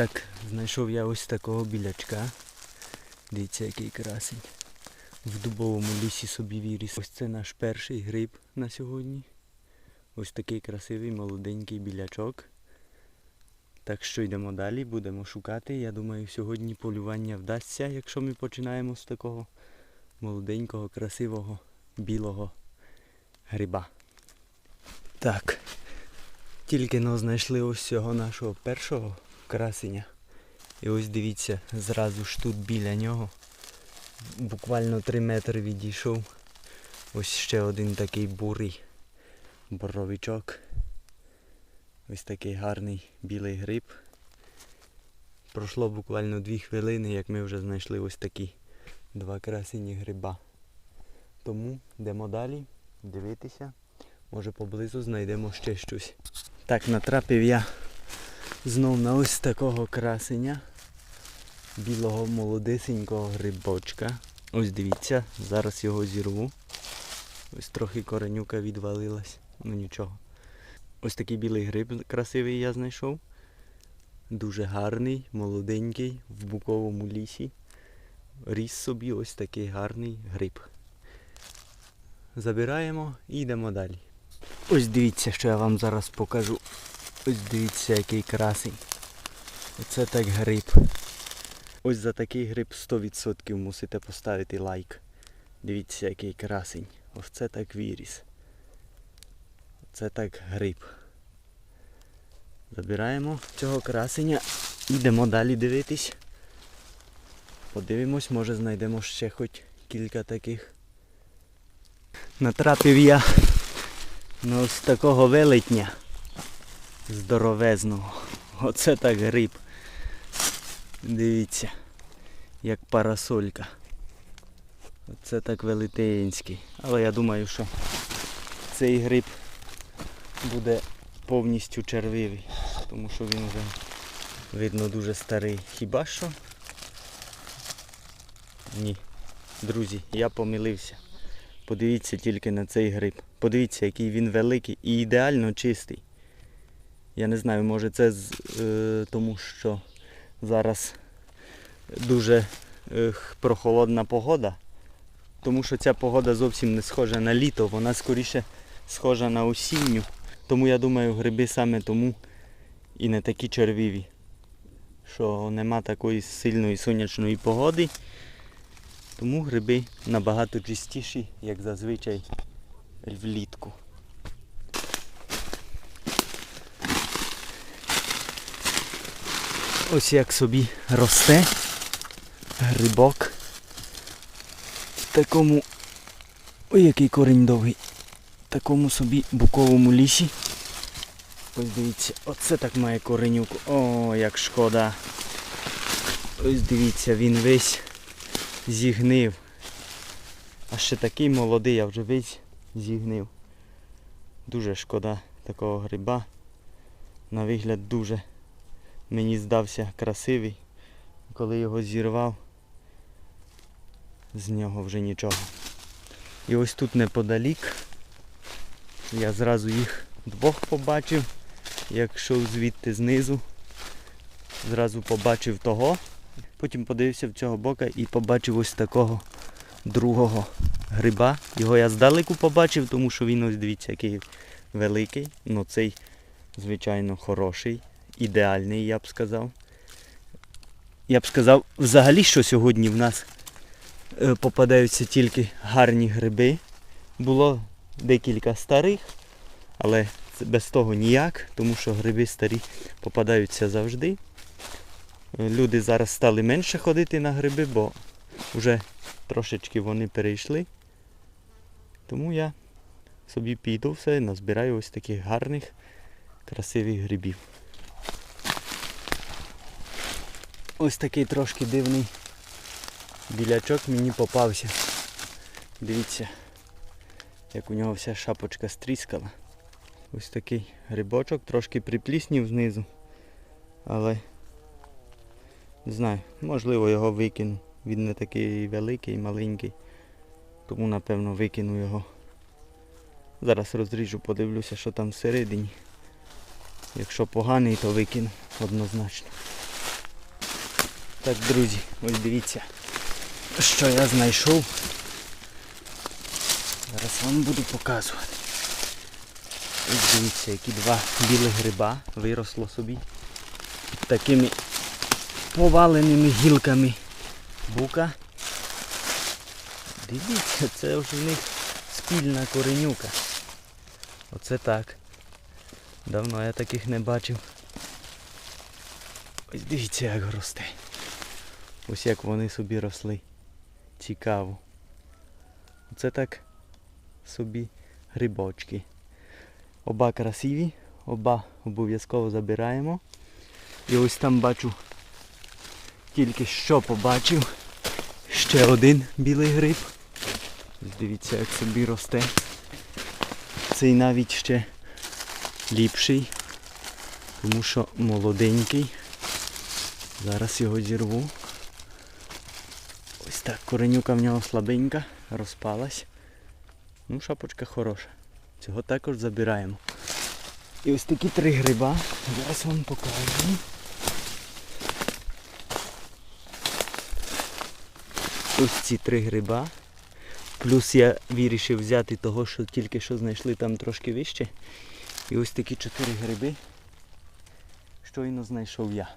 Так, знайшов я ось такого білячка. Дивіться, який красень. В дубовому лісі собі віріс. Ось це наш перший гриб на сьогодні. Ось такий красивий молоденький білячок. Так що йдемо далі, будемо шукати. Я думаю, сьогодні полювання вдасться, якщо ми починаємо з такого молоденького, красивого, білого гриба. Так. Тільки но знайшли ось цього нашого першого красення. І ось дивіться, зразу ж тут біля нього. Буквально 3 метри відійшов. Ось ще один такий бурий боровичок. Ось такий гарний білий гриб. Пройшло буквально 2 хвилини, як ми вже знайшли ось такі два красені гриба. Тому йдемо далі дивитися. Може поблизу знайдемо ще щось. Так, натрапив я знов на ось такого красення. Білого молодисенького грибочка. Ось дивіться, зараз його зірву. Ось трохи коренюка відвалилась. Ну нічого. Ось такий білий гриб красивий я знайшов. Дуже гарний, молоденький, в буковому лісі. Ріс собі ось такий гарний гриб. Забираємо і йдемо далі. Ось дивіться, що я вам зараз покажу. Ось дивіться, який красень. Оце так гриб. Ось за такий гриб 100% мусите поставити лайк. Дивіться, який красень. Ось це так віріс. Це так гриб. Забираємо цього красення. Йдемо далі дивитись. Подивимось, може знайдемо ще хоч кілька таких. Натрапив я на ось такого велетня здоровезного. Оце так гриб. Дивіться, як парасолька. Оце так велетенський. Але я думаю, що цей гриб буде повністю червивий, тому що він вже видно дуже старий. Хіба що? Ні. Друзі, я помилився. Подивіться тільки на цей гриб. Подивіться, який він великий і ідеально чистий. Я не знаю, може це з, е, тому що зараз дуже е, прохолодна погода. Тому що ця погода зовсім не схожа на літо, вона скоріше схожа на осінню. Тому я думаю, гриби саме тому і не такі червиві. Що нема такої сильної сонячної погоди. Тому гриби набагато чистіші, як зазвичай влітку. Ось як собі росте грибок в такому. Ой, який корінь довгий. В такому собі буковому лісі. Ось дивіться, оце так має коренюку. О, як шкода. Ось дивіться, він весь зігнив. А ще такий молодий, а вже весь зігнив. Дуже шкода такого гриба. На вигляд дуже мені здався красивий. Коли його зірвав, з нього вже нічого. І ось тут неподалік я зразу їх двох побачив. Як йшов звідти знизу, зразу побачив того. Потім подивився в цього бока і побачив ось такого другого гриба. Його я здалеку побачив, тому що він ось дивіться, який великий. Ну цей, звичайно, хороший, ідеальний, я б сказав. Я б сказав, взагалі, що сьогодні в нас е, попадаються тільки гарні гриби. Було декілька старих, але без того ніяк, тому що гриби старі попадаються завжди. Е, Люди зараз стали менше ходити на гриби, бо вже трошечки вони перейшли. Тому я собі піду все, назбираю ось таких гарних, красивих грибів. Ось такий трошки дивний білячок мені попався. Дивіться, як у нього вся шапочка стріскала. Ось такий грибочок, трошки припліснів знизу. Але не знаю, можливо його викину. Він не такий великий, маленький. Тому напевно викину його. Зараз розріжу, подивлюся, що там всередині. Якщо поганий, то викину однозначно. Так, друзі, ось дивіться, що я знайшов. Зараз вам буду показувати. Ось дивіться, які два білих гриба виросло собі. Під такими поваленими гілками бука. Дивіться, це вже в них спільна коренюка. Оце так. Давно я таких не бачив. Ось дивіться, як росте. Ось як вони собі росли. Цікаво. Оце так собі грибочки. Оба красиві, оба обов'язково забираємо. І ось там бачу, тільки що побачив ще один білий гриб. Дивіться, як собі росте. Цей навіть ще ліпший, тому що молоденький. Зараз його зірву. Так, коренюка в нього слабенька, розпалась. Ну, шапочка хороша. Цього також забираємо. І ось такі три гриба. Зараз вам покажу. Ось ці три гриба. Плюс я вирішив взяти того, що тільки що знайшли там трошки вище. І ось такі чотири гриби. Щойно знайшов я.